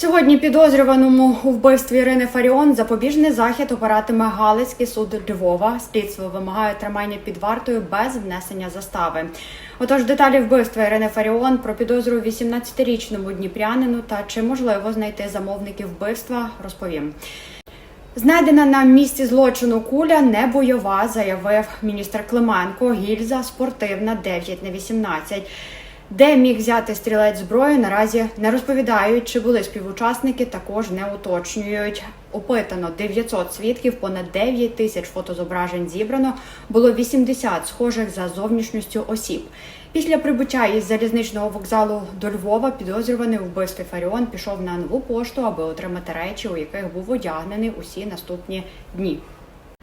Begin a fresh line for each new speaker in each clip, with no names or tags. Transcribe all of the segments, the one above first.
Сьогодні підозрюваному у вбивстві Ірини Фаріон запобіжний захід обиратиме Галицький суд Львова. Слідство вимагає тримання під вартою без внесення застави. Отож, деталі вбивства Ірини Фаріон про підозру 18-річному дніпрянину та чи можливо знайти замовників вбивства, розповім. Знайдена на місці злочину куля не бойова, заявив міністр Клименко. Гільза спортивна 9 на 18. Де міг взяти стрілець зброю, наразі не розповідають. Чи були співучасники, також не уточнюють. Опитано 900 свідків, понад 9 тисяч фотозображень зібрано. Було 80 схожих за зовнішністю осіб. Після прибуття із залізничного вокзалу до Львова підозрюваний у вбивстві Фаріон пішов на нову пошту, аби отримати речі, у яких був одягнений усі наступні дні.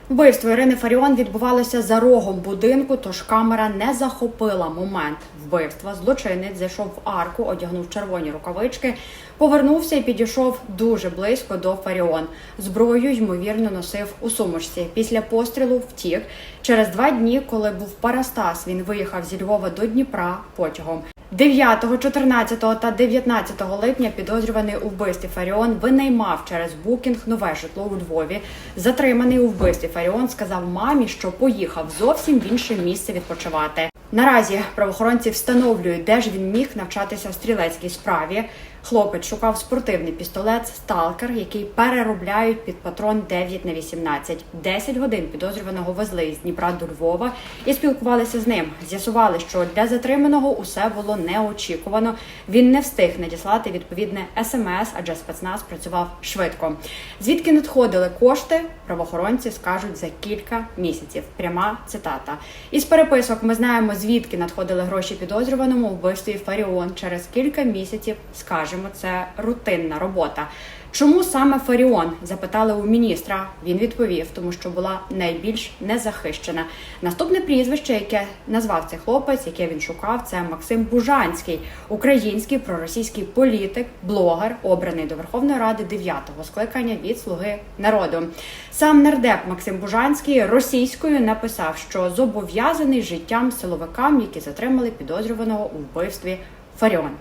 Вбивство Ірини Фаріон відбувалося за рогом будинку, тож камера не захопила момент вбивства. Злочинець зайшов в арку, одягнув червоні рукавички, повернувся і підійшов дуже близько до Фаріон. Зброю ймовірно носив у сумочці. Після пострілу втік. Через два дні, коли був Парастас, він виїхав зі Львова до Дніпра потягом. 9, 14 та 19 липня підозрюваний у вбивстві Фаріон винаймав через букінг нове житло у Львові. Затриманий у вбивстві Фаріон сказав мамі, що поїхав зовсім в інше місце відпочивати. Наразі правоохоронці встановлюють, де ж він міг навчатися в стрілецькій справі. Хлопець шукав спортивний пістолет Сталкер, який переробляють під патрон 9 на 18. 10 годин підозрюваного везли з Дніпра до Львова і спілкувалися з ним. З'ясували, що для затриманого усе було неочікувано. Він не встиг надіслати відповідне смс, адже спецназ працював швидко. Звідки надходили кошти, правоохоронці скажуть за кілька місяців. Пряма цитата. Із переписок ми знаємо, звідки надходили гроші підозрюваному у вбивстві Фаріон. Через кілька місяців скажемо, це рутинна робота. Чому саме Фаріон? запитали у міністра. Він відповів, тому що була найбільш незахищена. Наступне прізвище, яке назвав цей хлопець, яке він шукав, це Максим Бужанський, український проросійський політик, блогер, обраний до Верховної Ради 9-го скликання від Слуги народу. Сам нардеп Максим Бужанський російською написав, що зобов'язаний життям силовикам, які затримали підозрюваного у вбивстві Фаріон.